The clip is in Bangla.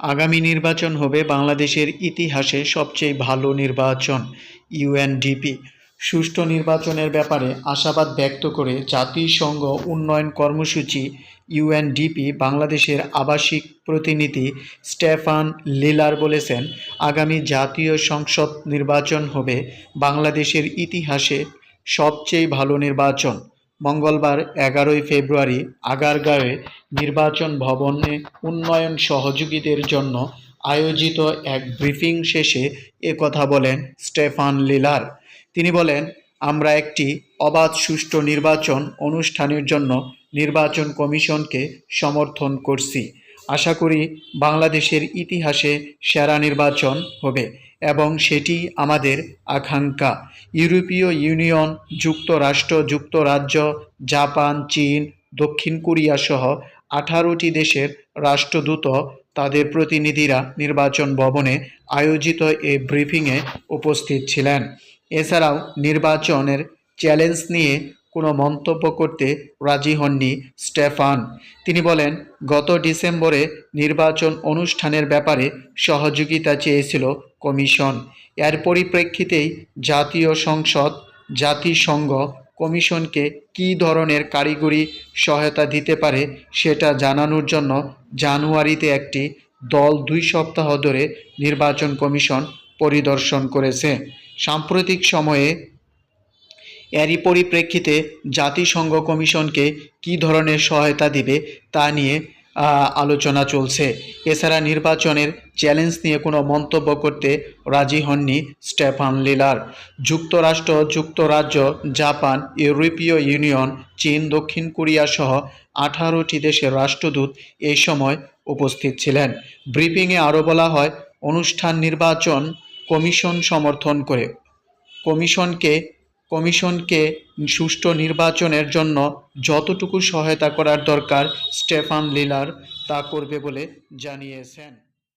আগামী নির্বাচন হবে বাংলাদেশের ইতিহাসে সবচেয়ে ভালো নির্বাচন, ইউএনডিপি। সুষ্ঠু নির্বাচনের ব্যাপারে আশাবাদ ব্যক্ত করে জাতিসংঘ উন্নয়ন কর্মসূচি, ইউএনডিপি, বাংলাদেশের আবাসিক প্রতিনিধি স্টেফান লিলার বলেছেন, আগামী জাতীয় সংসদ নির্বাচন হবে বাংলাদেশের ইতিহাসে সবচেয়ে ভালো নির্বাচন। মঙ্গলবার এগারোই ফেব্রুয়ারি আগারগাঁওয়ে নির্বাচন ভবনে উন্নয়ন সহযোগীদের জন্য আয়োজিত এক ব্রিফিং শেষে একথা বলেন স্টেফান লিলার। তিনি বলেন, আমরা একটি অবাধ সুষ্ঠু নির্বাচন অনুষ্ঠানের জন্য নির্বাচন কমিশনকে সমর্থন করছি। আশা করি বাংলাদেশের ইতিহাসে সেরা নির্বাচন হবে। এবং সেটি আমাদের আকাঙ্ক্ষা। ইউরোপীয় ইউনিয়ন, যুক্তরাষ্ট্র, যুক্তরাজ্য, জাপান, চীন, দক্ষিণ কোরিয়া সহ আঠারোটি দেশের রাষ্ট্রদূত তাদের প্রতিনিধিরা নির্বাচন ভবনে আয়োজিত এ ব্রিফিংয়ে উপস্থিত ছিলেন। এছাড়াও নির্বাচনের চ্যালেঞ্জ নিয়ে কোনো মন্তব্য করতে রাজি হননি স্টেফান। তিনি বলেন, গত ডিসেম্বরে নির্বাচন অনুষ্ঠানের ব্যাপারে সহযোগিতা চেয়েছিল কমিশন। এর পরিপ্রেক্ষিতেই জাতীয় সংসদ, জাতিসংঘ কমিশনকে কী ধরনের কারিগরি সহায়তা দিতে পারে সেটা জানানোর জন্য জানুয়ারিতে একটি দল দুই সপ্তাহ ধরে নির্বাচন কমিশন পরিদর্শন করেছে। সাম্প্রতিক সময়ে এরই পরিপ্রেক্ষিতে জাতিসংঘ কমিশনকে কী ধরনের সহায়তা দিবে তা নিয়ে আলোচনা চলছে। এছাড়া নির্বাচনের চ্যালেঞ্জ নিয়ে কোনো মন্তব্য করতে রাজি হননি স্টেফান লিলার। যুক্তরাষ্ট্র, যুক্তরাজ্য, জাপান, ইউরোপীয় ইউনিয়ন, চীন, দক্ষিণ কোরিয়া সহ আঠারোটি দেশের রাষ্ট্রদূত এই সময় উপস্থিত ছিলেন। ব্রিফিংয়ে আরও বলা হয়, অনুষ্ঠান নির্বাচন কমিশন সমর্থন করে। কমিশনকে কমিশনকে সুষ্ঠু নির্বাচনের জন্য যতটুকু সহায়তা করার দরকার স্টেফান লিলার তা করবে বলে জানিয়েছেন।